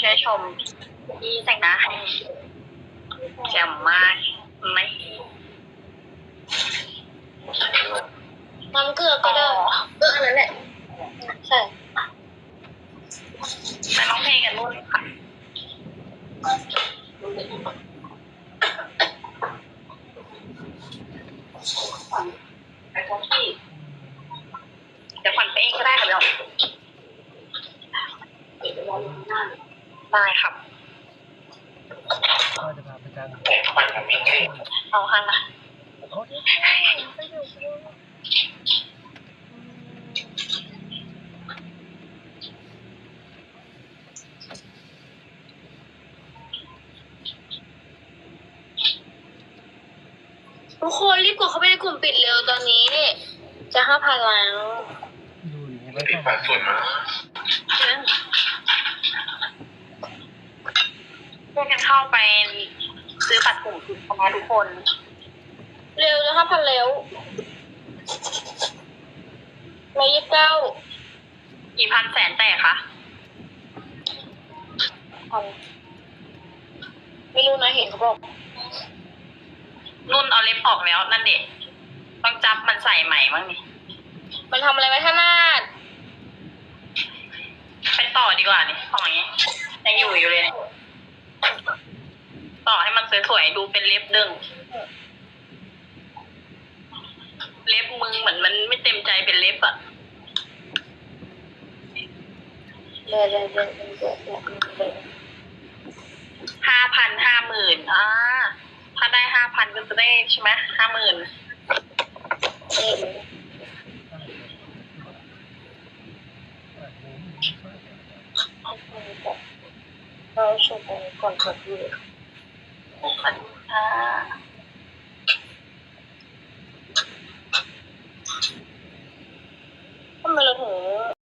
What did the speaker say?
ช่วชมพี่แต่งหน้าให้แจ่มมากไหมน้ำเกลือก็ได้เกลืออันนั้นแหละใช่ไปร้องเพลงกันนู่นค่ะไปพบที่เดี๋ยวขวัญไปเองก็ได้ค่ะเดี๋ยว ได้ครับก็จะพาไปกันเอาค่ะนะโอเคทุกคนรีบกดเข้าไปในกลุ่มปิดเร็วตอนนี้ จะห้าพันแล้วดูนี่ไม่ติดต้องปากส่วนมา พวกกัน เข้าไปซื้อบัตรกลุ่มคือคณะทุกคน เร็วจะห้าพันแล้วร้อยยี่สิบเก้ากี่พันแสนแตกคะพันไม่รู้นะเห็นเขาบอกนุ่นเอาเล็บออกแล้วนั่นเด็กต้องจับมันใส่ใหม่มั้งนี่มันทำอะไรไม่ถนัดไปต่อดีกว่านี่ต่ออย่างนี้ยังอยู่อยู่เลยเนี่ยต่อให้มัน สวยๆดูเป็นเล็บดึง เล็บมึงเหมือนมันไม่เต็มใจเป็นเล็บอะเร็วเร็วเร็วเร็วเร็วเร็วเร็วห้าพันห้าหมื่นอ่าถ้าได้ห้าพันก็จะได้ใช่ไหมห้าหมื่นเราชมกันก่อนกดดูขอบคุณ bukan uh,